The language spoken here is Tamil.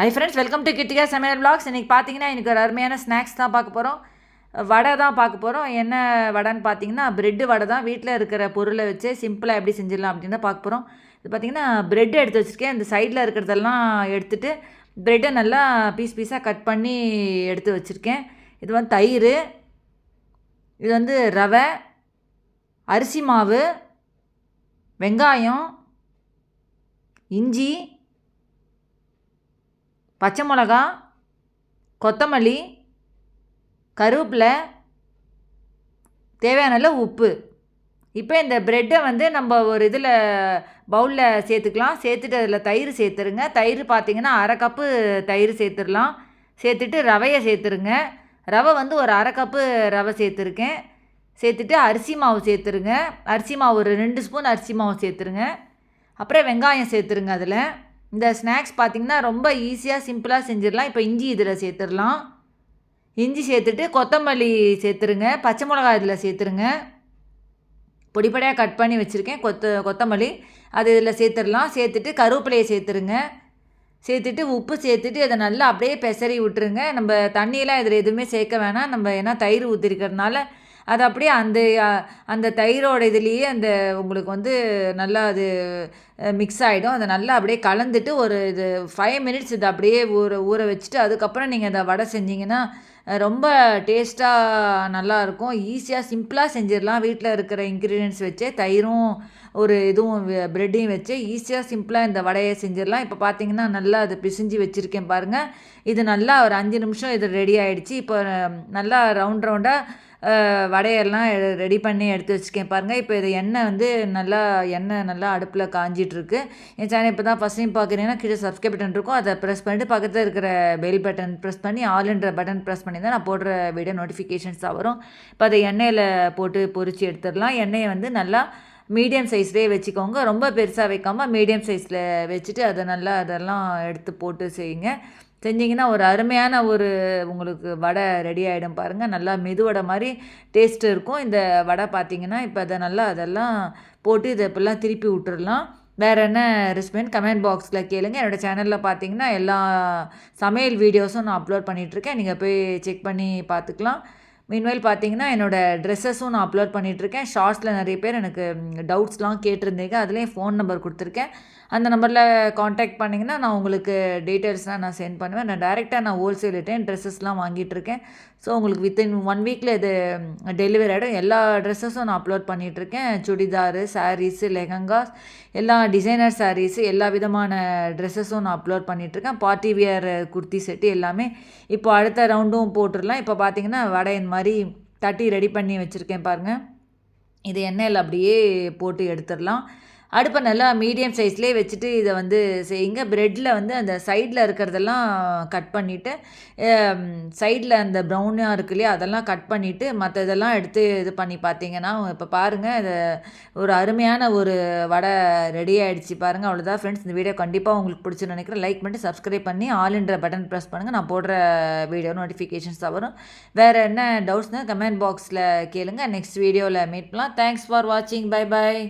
Hi friends welcome to Kittika சமையல் பிளாக்ஸ் இன்றைக்கி பார்த்தீங்கன்னா எனக்கு ஒரு அருமையான ஸ்நாக்ஸ் தான் பார்க்க போகிறோம் வடை தான் பார்க்க போகிறோம் என்ன வடைன்னு பார்த்தீங்கன்னா ப்ரெட்டு வடை தான். வீட்டில் இருக்கிற பொருளை வச்சு சிம்பிளாக எப்படி செஞ்சிடலாம் அப்படின்னு தான் பார்க்க போகிறோம் இது பார்த்தீங்கன்னா ப்ரெட் எடுத்து வச்சுருக்கேன். இந்த சைடில் இருக்கிறதெல்லாம் எடுத்துட்டு ப்ரெட்டை நல்லா பீஸ் பீஸாக கட் பண்ணி எடுத்து வச்சுருக்கேன். இது வந்து தயிர் இது வந்து ரவை அரிசி மாவு வெங்காயம் இஞ்சி பச்சை மிளகா கொத்தமல்லி கருவேப்பிலை தேவையான அளவு உப்பு. இப்போ இந்த ப்ரெட்டை வந்து நம்ம ஒரு இதில் பவுலில் சேர்த்துக்கலாம். சேர்த்துட்டு அதில் தயிர் சேர்த்துருங்க. தயிர் பார்த்திங்கன்னா அரை கப்பு தயிர் சேர்த்துடலாம். சேர்த்துட்டு ரவையை சேர்த்துருங்க. ரவை வந்து ஒரு அரை கப்பு ரவை சேர்த்துருக்கேன். சேர்த்துட்டு அரிசி மாவு சேர்த்துருங்க. அரிசி மாவு ஒரு ரெண்டு ஸ்பூன் அரிசி மாவு சேர்த்துருங்க. அப்புறம் வெங்காயம் சேர்த்துருங்க அதில். இந்த ஸ்நாக்ஸ் பார்த்திங்கன்னா ரொம்ப ஈஸியாக சிம்பிளாக செஞ்சிடலாம். இப்போ இஞ்சி இதில் சேர்த்துடலாம். இஞ்சி சேர்த்துட்டு கொத்தமல்லி சேர்த்துருங்க. பச்சை மிளகா இதில் சேர்த்துருங்க. பொடிப்படையாக கட் பண்ணி வச்சுருக்கேன். கொத்த கொத்தமல்லி அது இதில் சேர்த்துடலாம். சேர்த்துட்டு கருவேப்பிலையை சேர்த்துருங்க. சேர்த்துட்டு உப்பு சேர்த்துட்டு அதை நல்லா அப்படியே பெசரி விட்டுருங்க. நம்ம தண்ணியெலாம் இதில் எதுவுமே சேர்க்க வேணாம். நம்ம ஏன்னா தயிர் ஊற்றிருக்கிறதுனால அது அப்படியே அந்த அந்த தயிரோட இதுலேயே அந்த உங்களுக்கு வந்து நல்லா அது மிக்ஸ் ஆகிடும் அதை நல்லா அப்படியே கலந்துட்டு ஒரு இது ஃபைவ் மினிட்ஸ் இதை அப்படியே ஊற ஊற வச்சுட்டு அதுக்கப்புறம் நீங்கள் அந்த வடை செஞ்சிங்கன்னா ரொம்ப டேஸ்ட்டாக நல்லாயிருக்கும் ஈஸியாக சிம்பிளாக செஞ்சிடலாம். வீட்டில் இருக்கிற இன்க்ரீடியன்ஸ் வச்சே தயிரும் ஒரு இதுவும் ப்ரெட்டையும் வச்சு ஈஸியாக சிம்பிளாக இந்த வடையை செஞ்சிடலாம். இப்போ பார்த்தீங்கன்னா நல்லா அது பிசிஞ்சு வச்சுருக்கேன் பாருங்கள் இது நல்லா ஒரு அஞ்சு நிமிஷம் இது ரெடி ஆகிடுச்சு இப்போ நல்லா ரவுண்ட் ரவுண்டாக வடையெல்லாம் ரெடி பண்ணி எடுத்து வச்சுக்கேன் பாருங்கள் இப்போ இது எண்ணெய் வந்து நல்லா எண்ணெய் நல்லா அடுப்பில் காஞ்சிட்ருக்கு. என் சேனல் இப்போ தான் ஃபஸ்ட் டைம் பார்க்குறீங்கன்னா கீழே சப்ஸ்கிரைப் பட்டன் இருக்கும். அதை ப்ரெஸ் பண்ணிட்டு பக்கத்தில் இருக்கிற பெல் பட்டன் ப்ரெஸ் பண்ணி ஆல்ன்ற பட்டன் ப்ரெஸ் பண்ணி தான் நான் போடுற வீடியோ நோட்டிஃபிகேஷன்ஸ் வரும். இப்போ அதை எண்ணெயில் போட்டு பொறிச்சு எடுத்துடலாம். எண்ணெயை வந்து நல்லா மீடியம் சைஸ்லேயே வச்சுக்கோங்க. ரொம்ப பெருசாக வைக்காமல் மீடியம் சைஸில் வச்சுட்டு அதை நல்லா அதெல்லாம் எடுத்து போட்டு செய்யுங்க. செஞ்சிங்கன்னா ஒரு அருமையான ஒரு உங்களுக்கு வடை ரெடி ஆகிடும் பாருங்கள் நல்லா மெதுவடை மாதிரி டேஸ்ட் இருக்கும். இந்த வடை பார்த்திங்கன்னா இப்போ அதை நல்லா அதெல்லாம் போட்டு இதை இப்போல்லாம் திருப்பி விட்டுடலாம் வேறு என்ன ரெசிபின்னு கமெண்ட் பாக்ஸில் கேளுங்க. என்னோடய சேனலில் பார்த்தீங்கன்னா எல்லா சமையல் வீடியோஸும் நான் அப்லோட் பண்ணிகிட்ருக்கேன் நீங்கள் போய் செக் பண்ணி பார்த்துக்கலாம் மீன்வேல் பார்த்தீங்கன்னா என்னோடய ட்ரெஸ்ஸஸும் நான் அப்லோட் பண்ணிகிட்ருக்கேன் ஷார்ட்ஸில் நிறைய பேர் எனக்கு டவுட்ஸ்லாம் கேட்டிருந்தீங்க. அதுலேயும் ஃபோன் நம்பர் கொடுத்துருக்கேன். அந்த நம்பரில் காண்டாக்ட் பண்ணிங்கன்னா நான் உங்களுக்கு டீட்டெயில்ஸ்லாம் நான் சென்ட் பண்ணுவேன். நான் டேரெக்டாக நான் ஹோல்சேல்கிட்டேன் ட்ரெஸ்ஸஸ்லாம் வாங்கிட்டுருக்கேன். ஸோ உங்களுக்கு வித்தின் ஒன் வீக்கில் இது டெலிவரி ஆகிடும் எல்லா ட்ரெஸ்ஸஸும் நான் அப்லோட் பண்ணிகிட்ருக்கேன் சுடிதாரு சாரீஸு லெஹங்காஸ் எல்லா டிசைனர் சாரீஸு எல்லா விதமான ட்ரெஸ்ஸஸும் நான் அப்லோட் பண்ணிகிட்ருக்கேன் பார்ட்டி வியர் குர்த்தி செட்டு எல்லாமே இப்போ அடுத்த ரவுண்டும் போட்டுடலாம். இப்போ பார்த்தீங்கன்னா வடை இந்த மாதிரி மாதிரி தட்டி ரெடி பண்ணி வச்சுருக்கேன் பாருங்கள் இது எண்ணெயில் அப்படியே போட்டு எடுத்துடலாம். அடுப்பை நல்லா மீடியம் சைஸ்லேயே வச்சுட்டு இதை வந்து செய்யுங்க. ப்ரெட்டில் வந்து அந்த சைடில் இருக்கிறதெல்லாம் கட் பண்ணிவிட்டு சைடில் அந்த ப்ரௌனாக இருக்கு இல்லையா அதெல்லாம் கட் பண்ணிவிட்டு மற்ற இதெல்லாம் எடுத்து இது பண்ணி பார்த்தீங்கன்னா இப்போ பாருங்கள் இது ஒரு அருமையான ஒரு வடை ரெடி ஆகிடுச்சு பாருங்கள் அவ்வளோதான் ஃப்ரெண்ட்ஸ் இந்த வீடியோ கண்டிப்பாக உங்களுக்கு பிடிச்சி நினைக்கிறேன். லைக் பண்ணிட்டு சப்ஸ்கிரைப் பண்ணி ஆல்ன்ற பட்டன் ப்ரெஸ் பண்ணுங்கள் நான் போடுற வீடியோ நோட்டிஃபிகேஷன்ஸ் தான் வரும். வேறு என்ன டவுட்ஸ்னால் கமெண்ட் பாக்ஸில் கேளுங்கள் நெக்ஸ்ட் வீடியோவில் மீட் பண்ணலாம். தேங்க்ஸ் ஃபார் வாட்சிங் பை பாய்